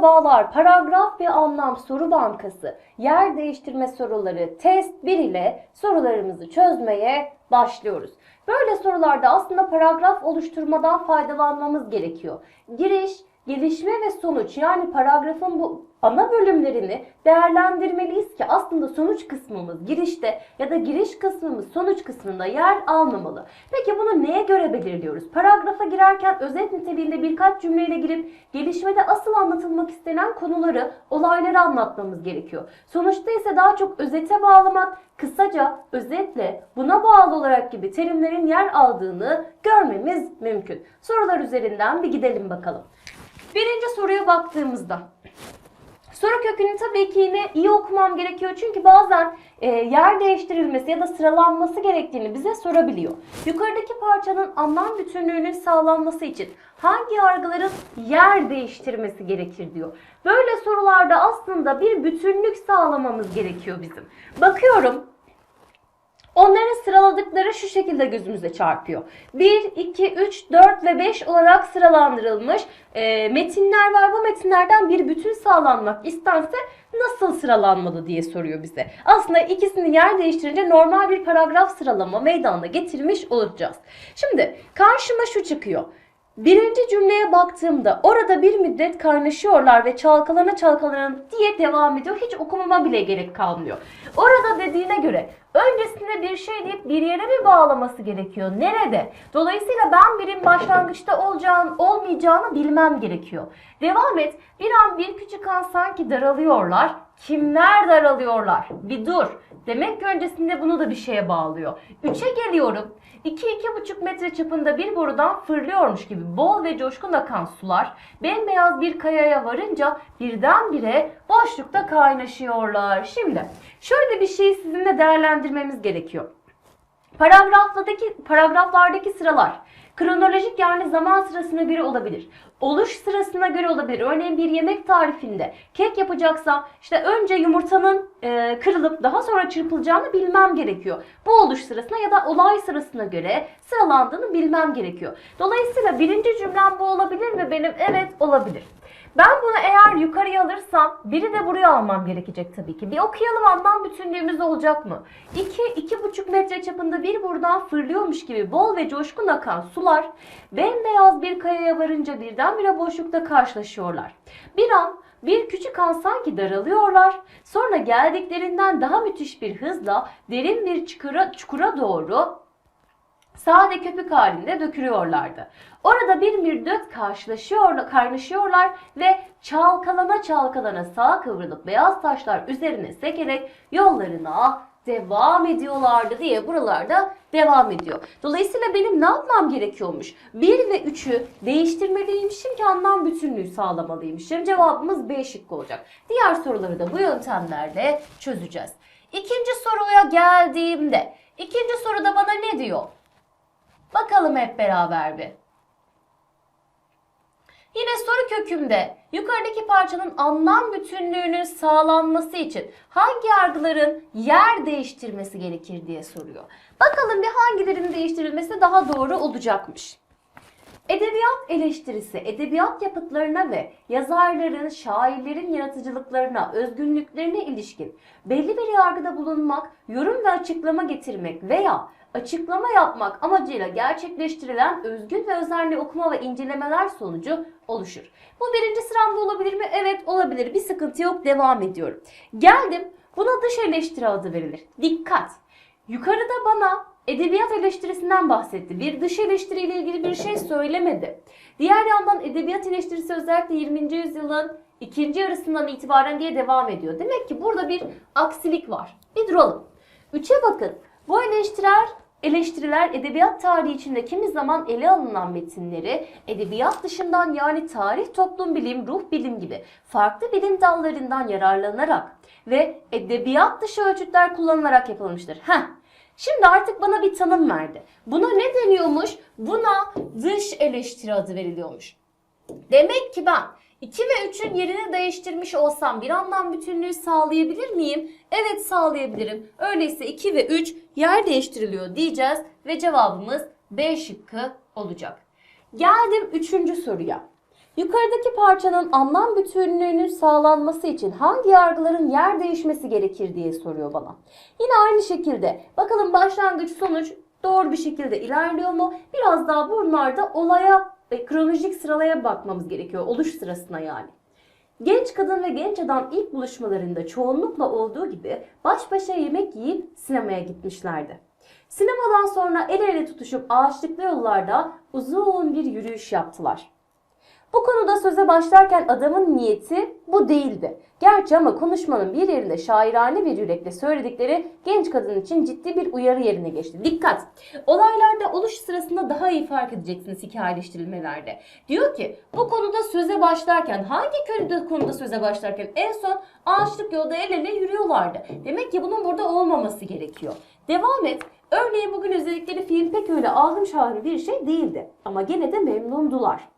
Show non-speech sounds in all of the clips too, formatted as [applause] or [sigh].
Merhabalar, paragraf ve anlam soru bankası, yer değiştirme soruları, test 1 ile sorularımızı çözmeye başlıyoruz. Böyle sorularda aslında paragraf oluşturmadan faydalanmamız gerekiyor. Giriş, gelişme ve sonuç yani paragrafın bu ana bölümlerini değerlendirmeliyiz ki aslında sonuç kısmımız girişte ya da giriş kısmımız sonuç kısmında yer almamalı. Peki bunu neye göre belirliyoruz? Paragrafa girerken özet niteliğinde birkaç cümleyle girip gelişmede asıl anlatılmak istenen konuları, olayları anlatmamız gerekiyor. Sonuçta ise daha çok özete bağlamak, kısaca, özetle, buna bağlı olarak gibi terimlerin yer aldığını görmemiz mümkün. Sorular üzerinden bir gidelim bakalım. Birinci soruya baktığımızda Soru kökünü tabii ki yine iyi okumam gerekiyor çünkü bazen e, yer değiştirilmesi ya da sıralanması gerektiğini bize sorabiliyor. Yukarıdaki parçanın anlam bütünlüğünün sağlanması için hangi yargıların yer değiştirmesi gerekir diyor. Böyle sorularda aslında bir bütünlük sağlamamız gerekiyor bizim. Bakıyorum Onların sıraladıkları şu şekilde gözümüze çarpıyor. 1, 2, 3, 4 ve 5 olarak sıralandırılmış e, metinler var. Bu metinlerden bir bütün sağlanmak istense nasıl sıralanmalı diye soruyor bize. Aslında ikisini yer değiştirince normal bir paragraf sıralama meydana getirmiş olacağız. Şimdi karşıma şu çıkıyor. Birinci cümleye baktığımda orada bir müddet kaynaşıyorlar ve çalkalana çalkalana diye devam ediyor. Hiç okumama bile gerek kalmıyor. Orada dediğine göre öncesinde bir şey deyip bir yere mi bağlaması gerekiyor? Nerede? Dolayısıyla ben birin başlangıçta olacağını, olmayacağını bilmem gerekiyor. Devam et. Bir an bir küçük an sanki daralıyorlar. Kimler daralıyorlar? Bir dur. Demek ki öncesinde bunu da bir şeye bağlıyor. 3'e geliyorum. 2-2,5 metre çapında bir borudan fırlıyormuş gibi bol ve coşkun akan sular bembeyaz bir kayaya varınca birdenbire boşlukta kaynaşıyorlar. Şimdi şöyle bir şeyi sizinle değerlendirmemiz gerekiyor. Paragraflardaki, paragraflardaki sıralar kronolojik yani zaman sırasına göre olabilir. Oluş sırasına göre olabilir. Örneğin bir yemek tarifinde kek yapacaksam işte önce yumurtanın e, kırılıp daha sonra çırpılacağını bilmem gerekiyor. Bu oluş sırasına ya da olay sırasına göre sıralandığını bilmem gerekiyor. Dolayısıyla birinci cümlem bu olabilir mi benim? Evet olabilir. Ben bunu eğer yukarıya alırsam biri de buraya almam gerekecek tabii ki. Bir okuyalım anlam bütünlüğümüz olacak mı? 2 2,5 metre çapında bir buradan fırlıyormuş gibi bol ve coşkun akan sular bembeyaz bir kayaya varınca birdenbire boşlukta karşılaşıyorlar. Bir an bir küçük an sanki daralıyorlar. Sonra geldiklerinden daha müthiş bir hızla derin bir çukura, çukura doğru sade köpük halinde dökülüyorlardı. Orada bir müddet karşılaşıyor, kaynaşıyorlar ve çalkalana çalkalana sağa kıvrılıp beyaz taşlar üzerine sekerek yollarına devam ediyorlardı diye buralarda devam ediyor. Dolayısıyla benim ne yapmam gerekiyormuş? 1 ve 3'ü değiştirmeliymişim ki anlam bütünlüğü sağlamalıymışım. Cevabımız B şıkkı olacak. Diğer soruları da bu yöntemlerle çözeceğiz. İkinci soruya geldiğimde, ikinci soruda bana ne diyor? Bakalım hep beraber bir. Yine soru kökümde yukarıdaki parçanın anlam bütünlüğünün sağlanması için hangi yargıların yer değiştirmesi gerekir diye soruyor. Bakalım bir hangilerinin değiştirilmesi daha doğru olacakmış. Edebiyat eleştirisi, edebiyat yapıtlarına ve yazarların, şairlerin yaratıcılıklarına, özgünlüklerine ilişkin belli bir yargıda bulunmak, yorum ve açıklama getirmek veya açıklama yapmak amacıyla gerçekleştirilen özgün ve özenli okuma ve incelemeler sonucu oluşur. Bu birinci sıramda olabilir mi? Evet olabilir. Bir sıkıntı yok. Devam ediyorum. Geldim. Buna dış eleştiri adı verilir. Dikkat! Yukarıda bana edebiyat eleştirisinden bahsetti. Bir dış eleştiriyle ilgili bir şey söylemedi. Diğer yandan edebiyat eleştirisi özellikle 20. yüzyılın ikinci yarısından itibaren diye devam ediyor. Demek ki burada bir aksilik var. Bir duralım. Üçe bakın. Bu eleştiriler Eleştiriler edebiyat tarihi içinde kimi zaman ele alınan metinleri edebiyat dışından yani tarih, toplum bilim, ruh bilim gibi farklı bilim dallarından yararlanarak ve edebiyat dışı ölçütler kullanılarak yapılmıştır. Heh, Şimdi artık bana bir tanım verdi. Buna ne deniyormuş? Buna dış eleştiri adı veriliyormuş. Demek ki ben 2 ve 3'ün yerini değiştirmiş olsam bir anlam bütünlüğü sağlayabilir miyim? Evet sağlayabilirim. Öyleyse 2 ve 3 yer değiştiriliyor diyeceğiz ve cevabımız B şıkkı olacak. Geldim 3. soruya. Yukarıdaki parçanın anlam bütünlüğünün sağlanması için hangi yargıların yer değişmesi gerekir diye soruyor bana. Yine aynı şekilde bakalım başlangıç sonuç doğru bir şekilde ilerliyor mu? Biraz daha bunlarda olaya ve kronolojik sıralaya bakmamız gerekiyor. Oluş sırasına yani. Genç kadın ve genç adam ilk buluşmalarında çoğunlukla olduğu gibi baş başa yemek yiyip sinemaya gitmişlerdi. Sinemadan sonra el ele tutuşup ağaçlıklı yollarda uzun bir yürüyüş yaptılar. Bu konuda söze başlarken adamın niyeti bu değildi. Gerçi ama konuşmanın bir yerinde şairane bir yürekle söyledikleri genç kadın için ciddi bir uyarı yerine geçti. Dikkat! Olaylarda oluş sırasında daha iyi fark edeceksiniz hikayeleştirilmelerde. Diyor ki bu konuda söze başlarken hangi konuda, konuda söze başlarken en son ağaçlık yolda el ele yürüyorlardı. Demek ki bunun burada olmaması gerekiyor. Devam et. Örneğin bugün izledikleri film pek öyle ahım şahım bir şey değildi. Ama gene de memnundular.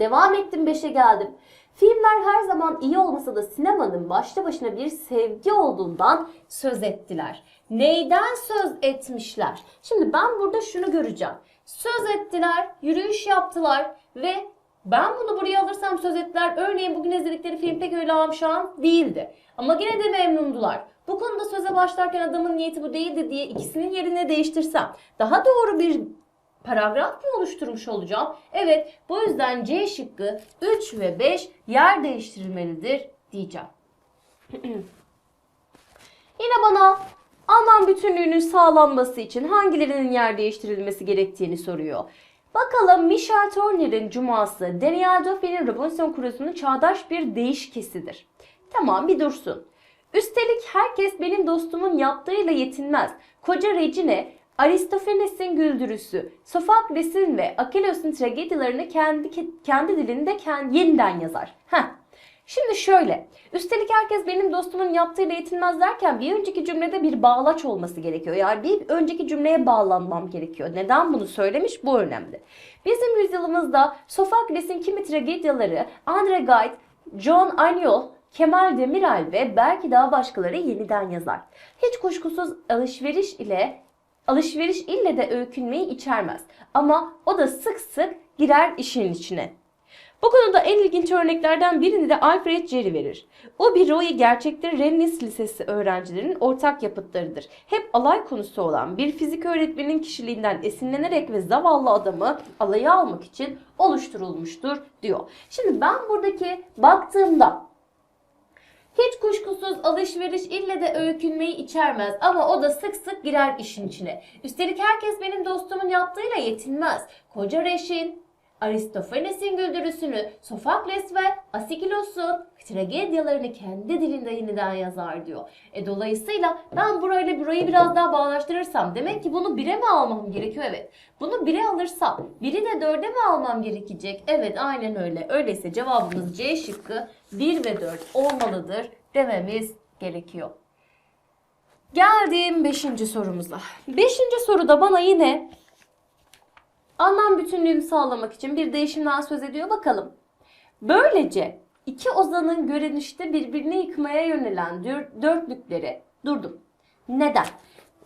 Devam ettim 5'e geldim. Filmler her zaman iyi olmasa da sinemanın başta başına bir sevgi olduğundan söz ettiler. Neyden söz etmişler? Şimdi ben burada şunu göreceğim. Söz ettiler, yürüyüş yaptılar ve ben bunu buraya alırsam söz ettiler. Örneğin bugün izledikleri film pek öyle amşan değildi. Ama yine de memnundular. Bu konuda söze başlarken adamın niyeti bu değildi diye ikisinin yerine değiştirsem daha doğru bir paragraf mı oluşturmuş olacağım? Evet bu yüzden C şıkkı 3 ve 5 yer değiştirilmelidir diyeceğim. [clears throat] Yine bana anlam bütünlüğünün sağlanması için hangilerinin yer değiştirilmesi gerektiğini soruyor. Bakalım Michel Tournier'in Cuması, Daniel Dauphin'in Robinson Crusoe'nun çağdaş bir değişkesidir. Tamam bir dursun. Üstelik herkes benim dostumun yaptığıyla yetinmez. Koca Regine Aristofanes'in güldürüsü, Sofokles'in ve Akilos'un tragediyalarını kendi kendi dilinde kendi, yeniden yazar. Heh. Şimdi şöyle, üstelik herkes benim dostumun yaptığıyla yetinmez derken bir önceki cümlede bir bağlaç olması gerekiyor. Yani bir önceki cümleye bağlanmam gerekiyor. Neden bunu söylemiş? Bu önemli. Bizim yüzyılımızda Sofokles'in kimi tragedyaları Andre Gide, John Aniol, Kemal Demiral ve belki daha başkaları yeniden yazar. Hiç kuşkusuz alışveriş ile alışveriş ille de öykünmeyi içermez. Ama o da sık sık girer işin içine. Bu konuda en ilginç örneklerden birini de Alfred Jerry verir. O bir Roy gerçekleri Rennes Lisesi öğrencilerinin ortak yapıtlarıdır. Hep alay konusu olan bir fizik öğretmeninin kişiliğinden esinlenerek ve zavallı adamı alaya almak için oluşturulmuştur diyor. Şimdi ben buradaki baktığımda hiç kuşkusuz alışveriş ille de öykünmeyi içermez ama o da sık sık girer işin içine. Üstelik herkes benim dostumun yaptığıyla yetinmez. Koca Reşin, Aristofanes'in güldürüsünü, Sofakles ve Asikilos'un tragedyalarını kendi dilinde yeniden yazar diyor. E dolayısıyla ben burayla burayı biraz daha bağlaştırırsam demek ki bunu bire mi almam gerekiyor? Evet. Bunu bire alırsam biri de dörde mi almam gerekecek? Evet aynen öyle. Öyleyse cevabımız C şıkkı 1 ve 4 olmalıdır dememiz gerekiyor. Geldim 5. sorumuza. 5. soruda bana yine anlam bütünlüğünü sağlamak için bir değişimden söz ediyor bakalım. Böylece iki ozanın görünüşte birbirini yıkmaya yönelen dör- dörtlükleri durdum. Neden?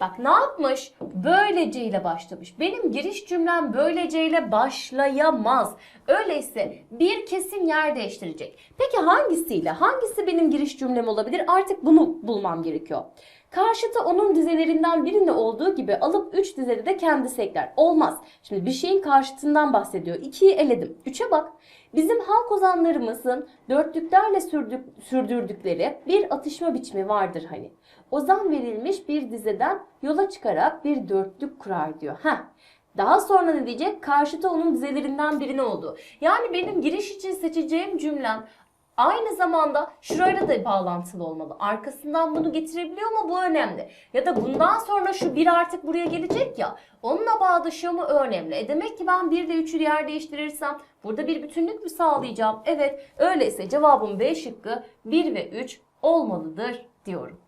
Bak ne yapmış? Böylece ile başlamış. Benim giriş cümlem böylece ile başlayamaz. Öyleyse bir kesim yer değiştirecek. Peki hangisiyle? Hangisi benim giriş cümlem olabilir? Artık bunu bulmam gerekiyor. Karşıtı onun dizelerinden birinde olduğu gibi alıp 3 dizeli de kendisi ekler. Olmaz. Şimdi bir şeyin karşıtından bahsediyor. 2'yi eledim. 3'e bak. Bizim halk ozanlarımızın dörtlüklerle sürdük, sürdürdükleri bir atışma biçimi vardır hani. Ozan verilmiş bir dizeden yola çıkarak bir dörtlük kurar diyor. Heh. Daha sonra ne diyecek? Karşıtı onun dizelerinden birine oldu. Yani benim giriş için seçeceğim cümlem aynı zamanda şurayla da bağlantılı olmalı. Arkasından bunu getirebiliyor mu? Bu önemli. Ya da bundan sonra şu bir artık buraya gelecek ya. Onunla bağdaşıyor mu? Önemli. E demek ki ben 1 ile 3'ü yer değiştirirsem burada bir bütünlük mü sağlayacağım? Evet. Öyleyse cevabım B şıkkı 1 ve 3 olmalıdır diyorum.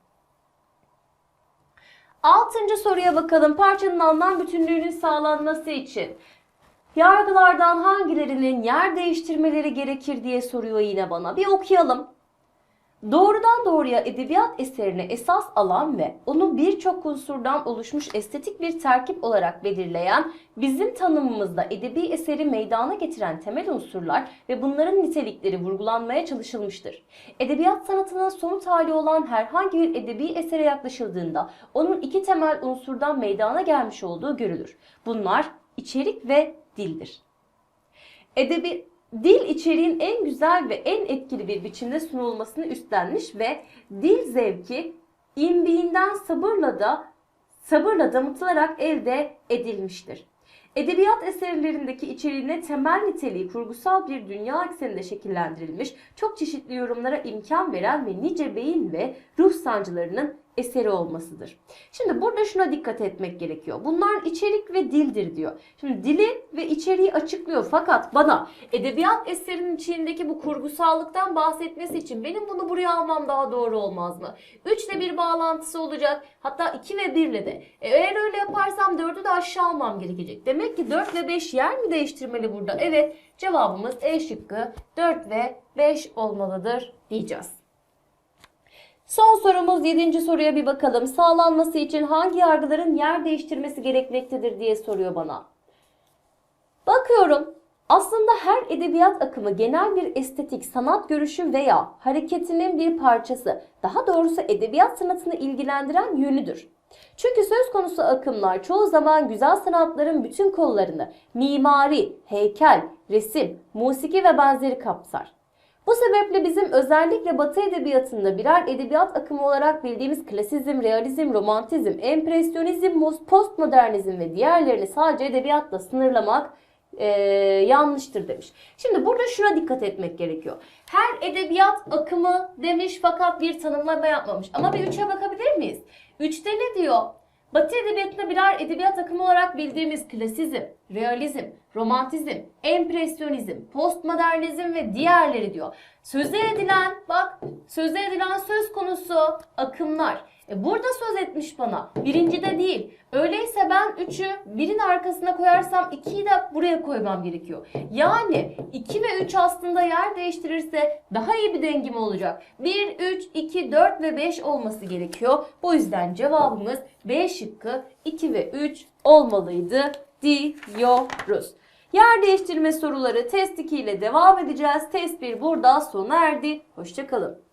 Altıncı soruya bakalım. Parçanın anlam bütünlüğünün sağlanması için yargılardan hangilerinin yer değiştirmeleri gerekir diye soruyor yine bana. Bir okuyalım. Doğrudan doğruya edebiyat eserini esas alan ve onu birçok unsurdan oluşmuş estetik bir terkip olarak belirleyen, bizim tanımımızda edebi eseri meydana getiren temel unsurlar ve bunların nitelikleri vurgulanmaya çalışılmıştır. Edebiyat sanatının somut hali olan herhangi bir edebi esere yaklaşıldığında onun iki temel unsurdan meydana gelmiş olduğu görülür. Bunlar içerik ve dildir. Edebi dil içeriğin en güzel ve en etkili bir biçimde sunulmasını üstlenmiş ve dil zevki imbiğinden sabırla da sabırla damıtılarak elde edilmiştir. Edebiyat eserlerindeki içeriğine temel niteliği kurgusal bir dünya ekseninde şekillendirilmiş, çok çeşitli yorumlara imkan veren ve nice beyin ve ruh sancılarının eseri olmasıdır. Şimdi burada şuna dikkat etmek gerekiyor. Bunlar içerik ve dildir diyor. Şimdi dili ve içeriği açıklıyor fakat bana edebiyat eserinin içindeki bu kurgusallıktan bahsetmesi için benim bunu buraya almam daha doğru olmaz mı? 3 ile bir bağlantısı olacak. Hatta 2 ve 1 ile de. E, eğer öyle yaparsam 4'ü de aşağı almam gerekecek. Demek ki 4 ve 5 yer mi değiştirmeli burada? Evet. Cevabımız E şıkkı 4 ve 5 olmalıdır diyeceğiz. Son sorumuz 7. soruya bir bakalım. Sağlanması için hangi yargıların yer değiştirmesi gerekmektedir diye soruyor bana. Bakıyorum. Aslında her edebiyat akımı genel bir estetik, sanat görüşü veya hareketinin bir parçası. Daha doğrusu edebiyat sanatını ilgilendiren yönüdür. Çünkü söz konusu akımlar çoğu zaman güzel sanatların bütün kollarını mimari, heykel, resim, musiki ve benzeri kapsar. Bu sebeple bizim özellikle Batı edebiyatında birer edebiyat akımı olarak bildiğimiz klasizm, realizm, romantizm, empresyonizm, postmodernizm ve diğerlerini sadece edebiyatla sınırlamak e, yanlıştır demiş. Şimdi burada şuna dikkat etmek gerekiyor. Her edebiyat akımı demiş fakat bir tanımlama yapmamış. Ama bir üçe bakabilir miyiz? Üçte ne diyor? Batı edebiyatında birer edebiyat akımı olarak bildiğimiz klasizm, realizm, romantizm, empresyonizm, postmodernizm ve diğerleri diyor. Söze edilen, bak söze edilen söz konusu akımlar. E burada söz etmiş bana. Birincide değil. Öyleyse ben 3'ü birin arkasına koyarsam 2'yi de buraya koymam gerekiyor. Yani 2 ve 3 aslında yer değiştirirse daha iyi bir dengim olacak. 1, 3, 2, 4 ve 5 olması gerekiyor. Bu yüzden cevabımız B şıkkı 2 ve 3 olmalıydı diyoruz. Yer değiştirme soruları test 2 ile devam edeceğiz. Test 1 burada sona erdi. Hoşçakalın.